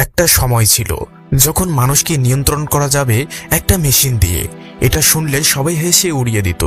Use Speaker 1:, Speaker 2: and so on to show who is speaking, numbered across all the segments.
Speaker 1: একটা সময় ছিল যখন মানুষকে নিয়ন্ত্রণ করা যাবে একটা মেশিন দিয়ে। এটা শুনলে সবাই হেসে উড়িয়ে দিত।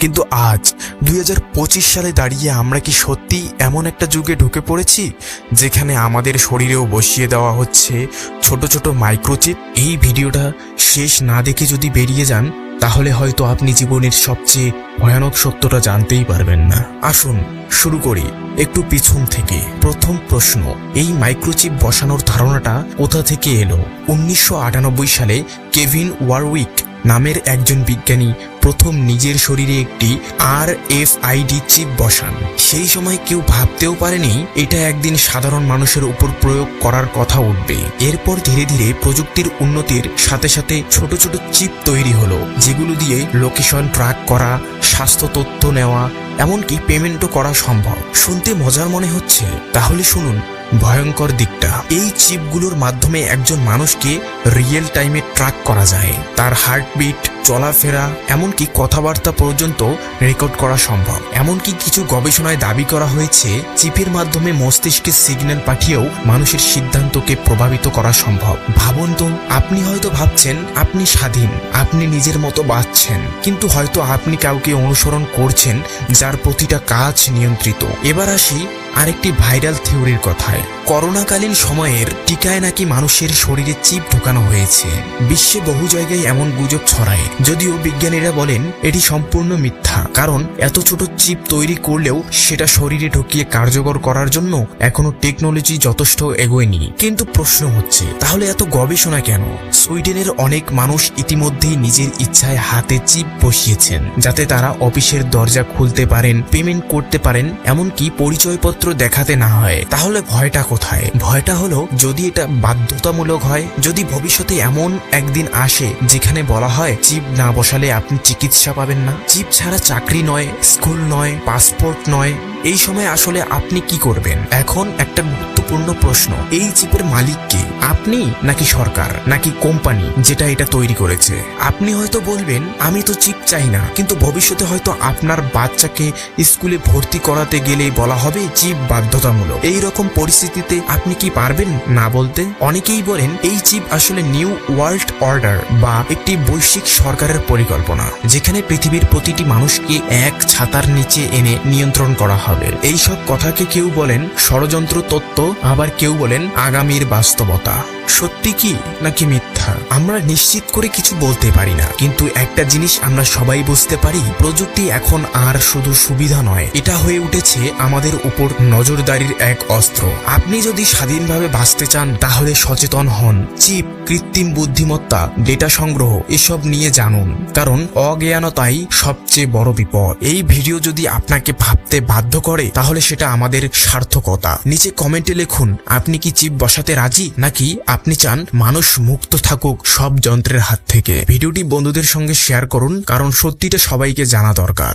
Speaker 1: কিন্তু আজ দু হাজার পঁচিশ সালে দাঁড়িয়ে আমরা কি সত্যি এমন একটা যুগে ঢুকে পড়েছি? যেখানে আমাদের শরীরেও বসিয়ে দেওয়া হচ্ছে ছোট ছোট মাইক্রোচিপ এই ভিডিওটা শেষ না দেখে যদি বেরিয়ে যান তাহলে হয়তো আপনি জীবনের সবচেয়ে ভয়ানক সত্যটা জানতেই পারবেন না। আসুন, শুরু করি। একটু পিছন থেকে। প্রথম প্রশ্ন, এই মাইক্রোচিপ বসানোর ধারণাটা কোথা থেকে এলো? উনিশশো আটানব্বই সালে কেভিন ওয়ারউইক নামের একজন বিজ্ঞানী প্রথম নিজের শরীরে একটি আর এফ আইডি চিপ বসান। সেই সময় কেউ ভাবতেও পারেনি, এটা একদিন সাধারণ মানুষের উপর প্রয়োগ করার কথা উঠবে। এরপর ধীরে ধীরে প্রযুক্তির উন্নতির সাথে সাথে ছোট ছোট চিপ তৈরি হলো, যেগুলো দিয়ে লোকেশন ট্র্যাক করা, স্বাস্থ্য তথ্য নেওয়া, এমনকি পেমেন্টও করা সম্ভব। শুনতে মজার মনে হচ্ছে? তাহলে শুনুন, ভয়ঙ্কর দিকটা। এই চিপগুলোর মাধ্যমে একজন মানুষকে রিয়েল টাইমে ট্র্যাক করা যায়। তার হার্টবিট চলাফেরা, এমনকি কথাবার্তা পর্যন্ত রেকর্ড করা সম্ভব। এমনকি কিছু গবেষণায় দাবি করা হয়েছে, চিপের মাধ্যমে মস্তিষ্কে সিগন্যাল পাঠিয়েও মানুষের সিদ্ধান্তকে প্রভাবিত করা সম্ভব। ভাবুন তো, আপনি হয়তো ভাবছেন, আপনি স্বাধীন, আপনি নিজের মতো বাঁচছেন, কিন্তু হয়তো আপনি কাউকে অনুসরণ করছেন, যার প্রতিটা কাজ নিয়ন্ত্রিত। এবার আসি আরেকটি ভাইরাল থিওরির কথায়। করোনাকালীন সময়ের টিকায় নাকি মানুষের শরীরে চিপ ঢোকানো হয়েছে। বিশ্বে বহু জায়গায় এমন গুজব ছড়ায়। যদিও বিজ্ঞানীরা বলেন, এটি সম্পূর্ণ মিথ্যা। কারণ, এত ছোট চিপ তৈরি করলেও সেটা শরীরে ঢুকিয়ে কার্যকর করার জন্য এখনও টেকনোলজি যথেষ্ট এগোয়নি। কিন্তু প্রশ্ন হচ্ছে, তাহলে এত গবেষণা কেন? সুইডেনের অনেক মানুষ ইতিমধ্যেই নিজের ইচ্ছায় হাতে চিপ বসিয়েছেন, যাতে তারা অফিসের দরজা খুলতে পারেন, পেমেন্ট করতে পারেন, এমনকি পরিচয়পত্র দেখাতে না হয়। তাহলে ভয়টা কোথায়? ভয়টা হলো যদি এটা বাধ্যতামূলক হয়, যদি ভবিষ্যতে এমন একদিন আসে যেখানে বলা হয় চিপ না বসালে আপনি চিকিৎসা পাবেন না। চিপ ছাড়া চাকরি নয়, স্কুল নয়, পাসপোর্ট নয়, এই সময় আসলে আপনি কি করবেন? এখন একটা গুরুত্বপূর্ণ প্রশ্ন, এই চিপের মালিক কে? আপনি নাকি সরকার, নাকি কোম্পানি, যেটা এটা তৈরি করেছে? আপনি হয়তো বলবেন, আমি তো চিপ চাই না, কিন্তু ভবিষ্যতে হয়তো আপনার বাচ্চাকে স্কুলে ভর্তি করাতে গেলে বলা হবে চিপ বাধ্যতামূলক। এই রকম পরিস্থিতিতে আপনি কি পারবেন না বলতে? অনেকেই বলেন, এই চিপ আসলে নিউ ওয়ার্ল্ড অর্ডার বা একটি বৈশ্বিক সরকারের পরিকল্পনা, যেখানে পৃথিবীর প্রতিটি মানুষকে এক ছাতার নিচে এনে নিয়ন্ত্রণ করা হবে। এই সব কথাকে কেউ বলেন, ষড়যন্ত্র তত্ত্ব আবার কেউ বলেন আগামীর বাস্তবতা। সত্যি কি নাকি মিথ্যা? আমরা নিশ্চিত করে কিছু বলতে পারি না। কিন্তু একটা জিনিস আমরা সবাই বুঝতে পারি, প্রযুক্তি এখন আর শুধু সুবিধা নয়। এটা হয়ে উঠেছে আমাদের উপর নজরদারির এক অস্ত্র। আপনি যদি স্বাধীনভাবে বাঁচতে চান, তাহলে সচেতন হন। চিপ, কৃত্রিম বুদ্ধিমত্তা, ডেটা সংগ্রহ, এসব নিয়ে জানুন। কারণ অজ্ঞানতাই সবচেয়ে বড় বিপদ। এই ভিডিও যদি আপনাকে ভাবতে বাধ্য করে, তাহলে সেটা আমাদের সার্থকতা। নিচে কমেন্টে লিখুন আপনি কি চিপ বসাতে রাজি? নাকি আপনি চান মানুষ মুক্ত থাকুক সব যন্ত্রের হাত থেকে? ভিডিওটি বন্ধুদের সঙ্গে শেয়ার করুন, কারণ সত্যিটা সবাইকে জানা দরকার।